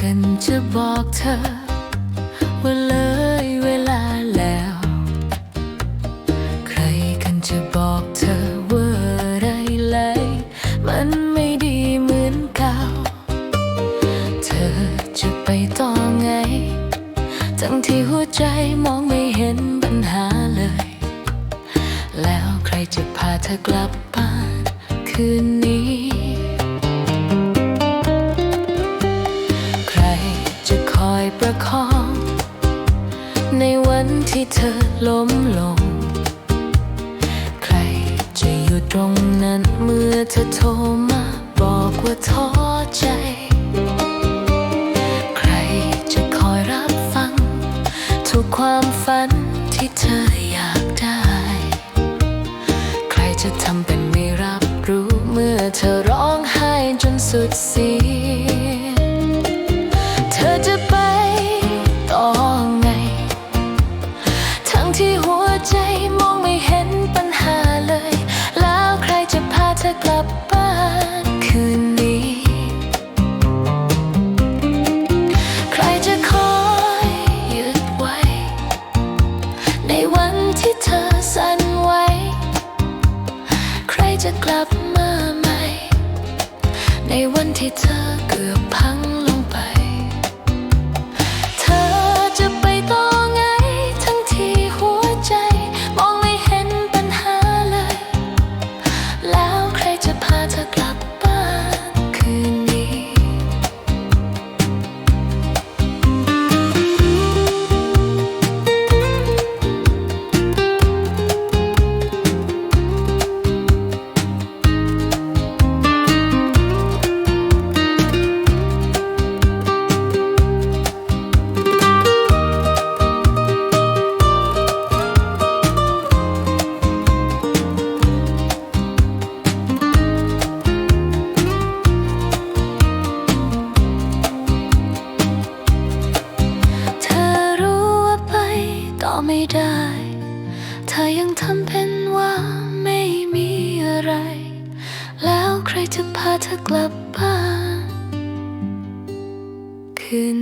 กันจะบอกเธอ ว่าเลยเวลาแล้ว ใครกันจะบอกเธอว่าอะไรเลย มันไม่ดีเหมือนเก่า เธอจะไปต่อไง ทั้งที่หัวใจมองไม่เห็นปัญหาเลย แล้วใครจะพาเธอกลับบ้านคืนนี้ นวันที่เธอล้มลง ใครจะอยู่ตรงนั้นเมื่อเธอโทรมาบอกว่าท้อใจ ใครจะคอยรับฟัง ทุกความฝันที่เธออยากได้ ใครจะทำเป็นไม่รับรู้เมื่อเธอร้องไห้จนสุดเสียง จะกลับมาใหม่ ในวันที่เธอเกือบพัง ไม่ได้ เธอยังทำเป็นว่าไม่มีอะไร แล้วใครจะพาเธอกลับบ้านคืน